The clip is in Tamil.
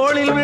தோளில்